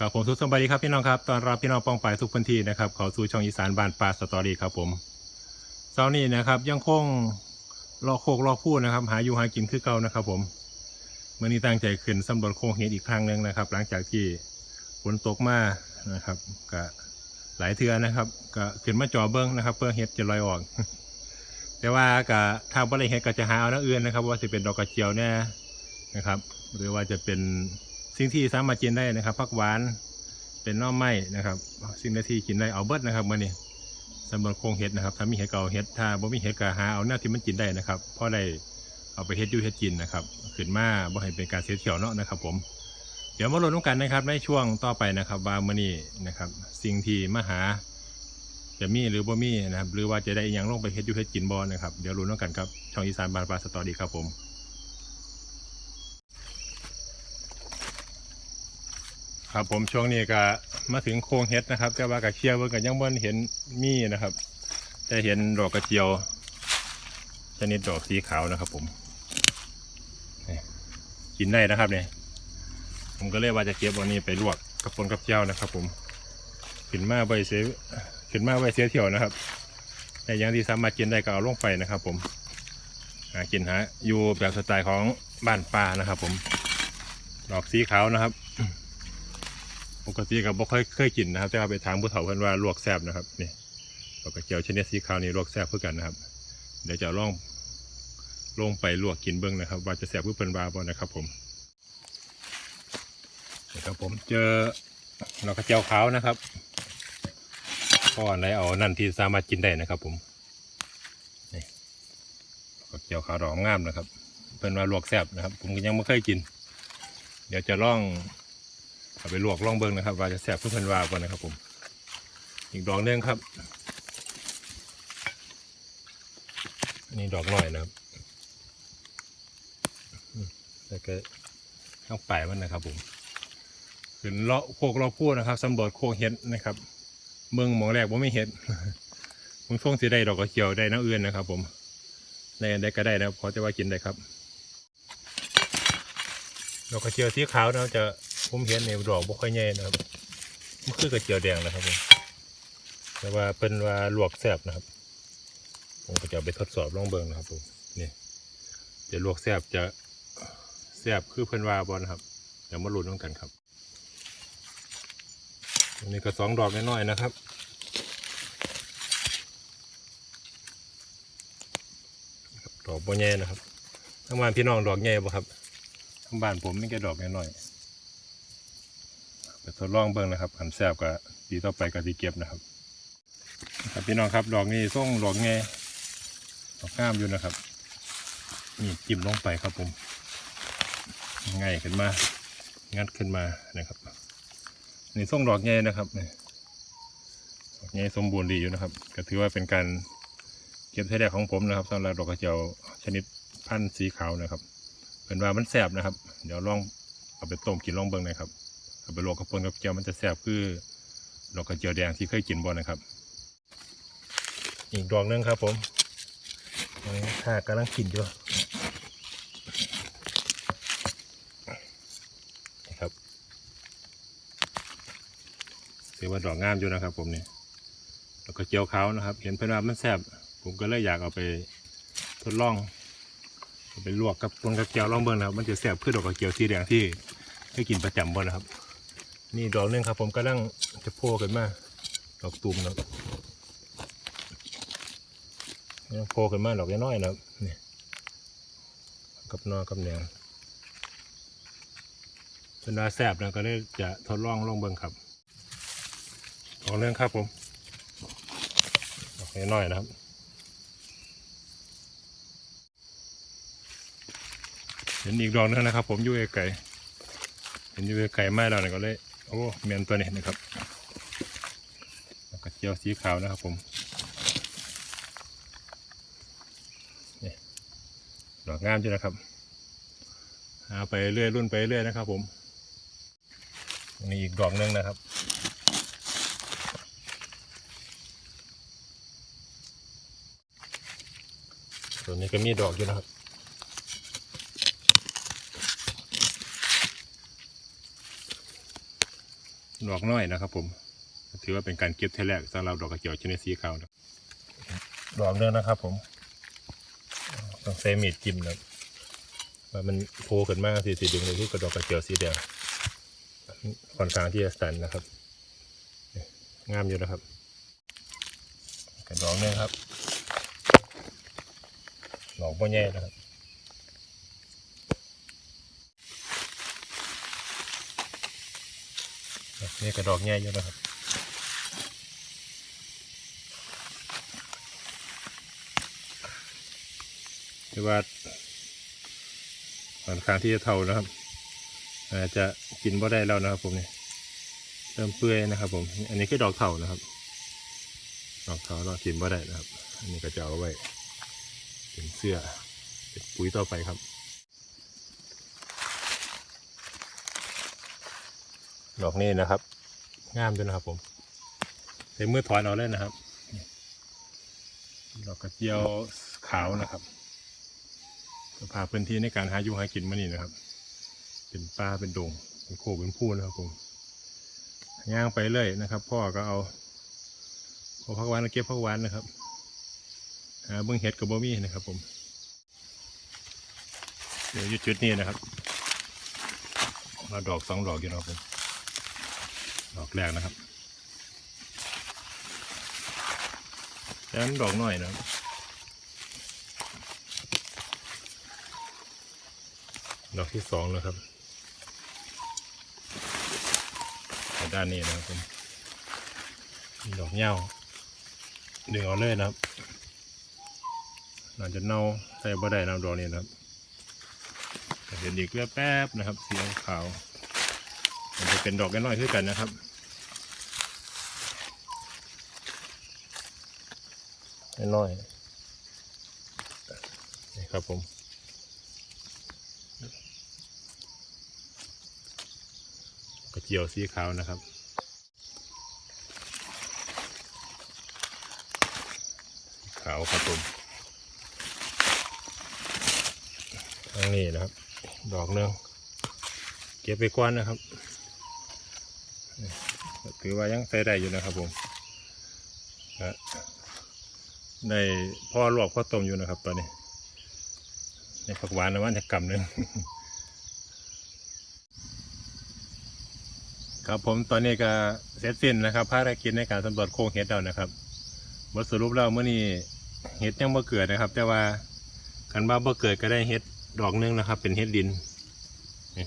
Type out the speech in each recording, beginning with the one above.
กับผมสุขสมบัติครับพี่น้องครับตอนรับพี่น้องปองไปทุกพื้นที่นะครับเขาสู่ช่องอีสานบานปลาสตอรี่ครับผมเช้านี้นะครับยังคงรอโคกรอพูดนะครับ หาอยู่หากินคือเก่านะครับ ผมเมื่อนี้ตั้งใจขึ้นสำรวจโคงเห็ดอีกครั้งหนึ่งนะครับ หลังจากที่ฝนตกมานะครับก็หลายเทือนะครับก็ขึ้นมาจ่อเบิ้งนะครับ เพื่อเห็ดจะลอยออก แต่ว่าก็ทางบริเฮ็ดก็จะหาเอาน้าอื่นนะครับ ว่าจะเป็นดอกกระเจียวแน่นะครับ หรือว่าจะเป็น สิ่งที่สามารถกินได้นะครับผักหวานเป็นน่อไม้นะครับ สิ่งที่กินได้เอาเบิดนะครับมื่อนี้สำหรับโครงเห็ดนะครับถ้ามีเห็ดเก่าเห็ดถ้าบ่มีเห็ดก็หาเอาหน้าที่มันกินได้นะครับเพราะได้เอาไปเห็ดยูเห็ดกินนะครับขึ้นมาบ่ให้เป็นการเสียเที่ยวเนาะนะครับ ผม เดี๋ยวมาลุ้นกันนะครับในช่วงต่อไปนะครับว่ามื่อนี้นะครับ สิ่งที่มาหาจะมีหรือบ่มีนะครับหรือว่าจะได้อหยังลงไปเฮ็ดยูเฮ็ดกินบ่นะครับเดี๋ยวลุ้นกันครับช่องอีสานบานปลาสตอรี่ครับผม ครับผมช่วงนี้ก็มาถึงโค้งเฮ็ดนะครับ แต่ว่ากับเชียร์เบิ่งกันยังบ่เห็นมีนะครับจะเห็นดอกกระเจียวชนิดดอกสีขาวนะครับ ผมกินได้นะครับเนี่ยผมก็เลยว่าจะเก็บวันนี้ไปลวกกับปนกับเจียวนะครับ ผมขึ้นมาใบเสียขึ้นมาใบเสียเที่ยวนะครับ แต่ยังที่สามารถกินได้ก็เอาลงไปนะครับ ผมหากินหาอยู่แบบสไตล์ของบ้านป่านะครับ ผมดอกสีขาวนะครับ ปกติกับบ่ค่อยเคยกินนะครับ แต่ว่าไปถามผู้เฒ่าเพิ่นว่าลวกแซ่บนะครับนี่ดอกกระเจียวชนิดสีขาวนี่ลวกแซ่บเพื่อกันนะครับ เดี๋ยวจะลองลงไปลวกกินเบิ้องนะครับ ว่าจะแซ่บเพื่อเพิ่นว่าบ่นะครับ ผมนี่ครับผมเจอดอกกระเจียวขาวนะครับก็ไหนเอานั่นที่สามารถกินได้นะครับ ผมนี่ดอกกระเจียวขาวดอกงามนะครับ เพิ่นว่าลวกแซ่บนะครับ ผมก็ยังไม่เคยกิน เดี๋ยวจะลอง เอาไปลวกล่องเบิ้งนะครับ ว่าจะแสบเพื่อนว่าก่อนนะครับ ผม อีกดอกนึงครับอันนี่ดอกน้อยนะครับแล้วก็ข้างปลายมันนะครับ ผมขึ้นเลาะโคกเลาะพูดนะครับสำรวจโคกเห็ดนะครับ เมืองหมองแรกว่าไม่เห็ดมึงส่งสีได้ดอกกระเจียวได้น้ำเอื่นนะครับ ผมในอันใดก็ได้นะพราะจะว่ากินได้ครับดอกกระเจียวสีขาวนะครับจะ ผมเห็นในดอกบ่ค่อยใหญ่นะครับมันคือกระเจียวแดงนะครับผมแต่ว่าเป็นว่าลวกแซบนะครับ ผมก็จะไปทดสอบลองเบิ่งนะครับผมนี่จะลวกแซบจะแซบคือเพิ่นว่าบ่นะครับเดี๋ยวมาลุ้นนำกันครับอันนี้ก็สองดอกน้อยๆนะครับดอกบ่ใหญ่นะครับทั้งบ้านพี่น้องดอกใหญ่บ่ครับทั้งบ้านผมไม่แค่ดอกน้อยๆ ไปทดลองเบิ่งนะครับหันแซบกับปีต่อไปกับสีเก็บนะครับครับพี่น้องครับดอกนี้ส่งดอกแงดอกงามอยู่นะครับนี่จิ้มลงไปครับผมง่ายขึ้นมา งัดขึ้นมานะครับนี่ส่งดอกแงนะครับนี่ดอกแงสมบูรณ์ดีอยู่นะครับ ก็ถือว่าเป็นการเก็บเท่แรกของผมนะครับสำหรับดอกกระเจียวชนิดพันธุ์สีขาวนะครับ เป็นว่ามันแสบนะครับ เดี๋ยวลองเอาไปต้มกินลองเบิ่งนะครับ เอาไปลวกกับปนกับเจียวมันจะแสบคือดอกกระเจียวแดงที่เคยกินบ่นะครับ อีกดอกนึงครับผมถ้ากำลังกินอยู่นะครับถือว่าดอกงามอยู่นะครับผมเนี่ยดอกกระเจียวเขานะครับ เห็นเพื่อนว่ามันแสบผมก็เลยอยากเอาไปทดลองไปลวกกับปนกับเกี๊ยวลองเบิ่งนะครับ มันจะแซ่บคือดอกกระเจียวสีแดงที่ให้กินประจำบ่นะครับ นี่ดอกหนึงครับ ผมกำลังจะโผล่ขึ้นมา ดอกตูมนะโผล่ขึ้นมาดอกน้อยๆนะครับนี่กับนอกับแนงเป็นว่าแซ่บนะก็เลยจะทดลองลองเบิ่งครับดอกหนึงครับผมดอกน้อยๆนะครับเห็นอีกดอกนึงนะครับ ผมอยู่ไกลเห็นอยู่ไกลไม่แล้วนะก็เลย โอ้เมียนตัวนี้นะครับกระเจียวสีขาวนะครับผมนี่ดอกงามจ้ะนะครับหาไปเรื่อยรุ่นไปเรื่อยนะครับ ผมนี่อีกดอกนึงนะครับตัวนี้ก็มีดอกอยู่นะครับ ดอกน้อยนะครับ ผม ถือว่าเป็นการเก็บเทแรกสำหรับดอกกระเจียวชนิดสีขาวนะดอกเนื้อนะครับ ผมต้องใช้มีดจิ้มนะว่ามันโผล่ขึ้นมาสีสีดึงเลยที่กระดอกกระเจียวสีแดงค่อนข้างที่จะสันนะครับงามอยู่นะครับ กระดอกเนื้อครับดอกบ่แย่นะครับ นี่กระดอกแย่อยู่นะครับถือว่าค่อนข้างที่จะเท่านะครับอาจจะกินบ่ได้แล้วนะครับ ผมเนี่ยเริ่มเปื่อยนะครับ ผม อันนี้คือดอกเถานะครับ ดอกเถาเรากินบ่ได้นะครับ อันนี้ก็จะเอาไว้เป็นเสื้อเป็นปุ๋ยต่อไปครับ ดอกนี้นะครับ งามด้วยนะครับ ผมใช้มือถอนเอาเลยนะครับ ดอกกระเจียวขาวนะครับสภาพพื้นที่ในการหาอยู่หากินมานี่นะครับ เป็นป่าเป็นดงเป็นโคเป็นพูนะครับผมย่างไปเลยนะครับ พ่อก็เอาพอพักหวานก็เก็บพักหวานนะครับหาเบื้องเห็ดกับบ่มีนะครับ ผมเดี๋ยวยู่จุดนี้นะครับมาดอกสองดอกอยู่นะครับผม ดอกแรกนะครับแล้วนั้นดอกหน่อยนะครับดอกที่สองนะครับด้านนี้นะครับผมดอกเหย้าดึงเอาเลยนะครับเราจะเน่าใส่บ่ได้นะครับดอกนี้นะครับเห็นอีกเลือแป๊บนะครับสีขาว มันจะเป็นดอกน้อยๆขึ้นกันนะครับน้อยๆนี่ครับผมกระเจียวสีขาวนะครับขาวครับผมทางนี้นะครับ ดอกหนึงเก็บไปก้อนนะครับ ถือว่ายังใส่ได้อยู่นะครับผมได้พ่อลวกพ่อต้มอยู่นะครับ ตอนนี้ในผักหวานนะวันจะกำหนึ่งครับผมตอนนี้ก็เสร็จสิ้นนะครับภารกิจในการสำรวจโครงเห็ดแล้วนะครับบทสรุปแล้วเมื่อนี้เห็ดยังบ่เกิดนะครับ แต่ว่ากันว่าบ่เกิดก็ได้เห็ดดอกหนึงนะครับ เป็นเห็ดดินนี่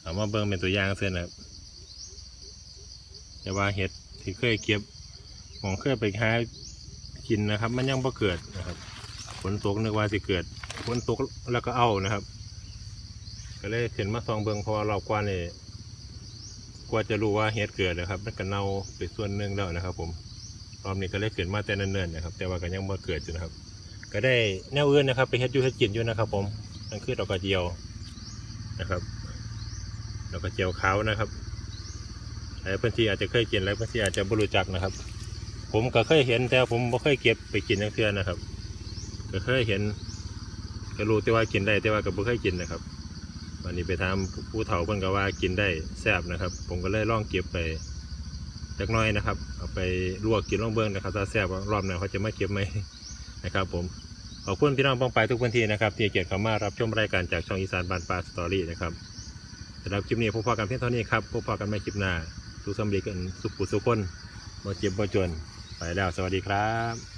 เอามาเบิ่งเป็นตัวอย่างเส้นนะครับ แต่ว่าเห็ดที่เคยเก็บหมองเคยไปหากินนะครับ มันยังบ่เกิดนะครับฝนตกนึกว่าสิเกิดฝนตกแล้วก็เอานะครับ ก็เลยขึ้นมาซองเบิงเพราะว่ารอบกว่านี่กว่าจะรู้ว่าเฮ็ดเกิดนะครับมันก็เน่าไปส่วนหนึ่งแล้วนะครับ ผมรอบนี้ก็เลยเกิดมาแต่เนิ่นๆนะครับ แต่ว่าก็ยังบ่เกิดอยู่นะครับ ก็ได้แนวอื่นนะครับ ไปเฮ็ดอยู่เฮ็ดกินอยู่นะครับ ผมนั่นคือดอกกระเจียวนะครับดอกกระเจียวขาวนะครับ หลายพื้นที่อาจจะเคยกินหลายพื้นที่อาจจะบ่รู้จักนะครับ ผมก็เคยเห็นแต่ผมบ่เคยเก็บไปกินทั้งเทื่อนะครับ ก็เคยเห็นก็รู้แต่ว่ากินได้แต่ว่าก็บ่เคยกินนะครับวันนี้ไปทำผู้เฒ่าเพิ่นก็ว่ากินได้แซ่บนะครับ ผมก็เลยลองเก็บไปจักน้อยนะครับเอาไปลวกกินลองเบิ้งนะครับถ้าแซ่บรอบหน้าเขาจะไม่เก็บไหมนะครับ ผมขอบคุณพี่น้องป้องไปทุกพื้นที่นะครับที่เกียรติเข้ามารับชมรายการจากช่องอีสานบานปลาสตอรี่นะครับสำหรับคลิปนี้พบกันเพียงเท่านี้ครับพบกันใหม่คลิปหน้า สุขสำเร็จกันสุขปุสุขคนบ่เจ็บบ่จน ไปแล้ว สวัสดีครับ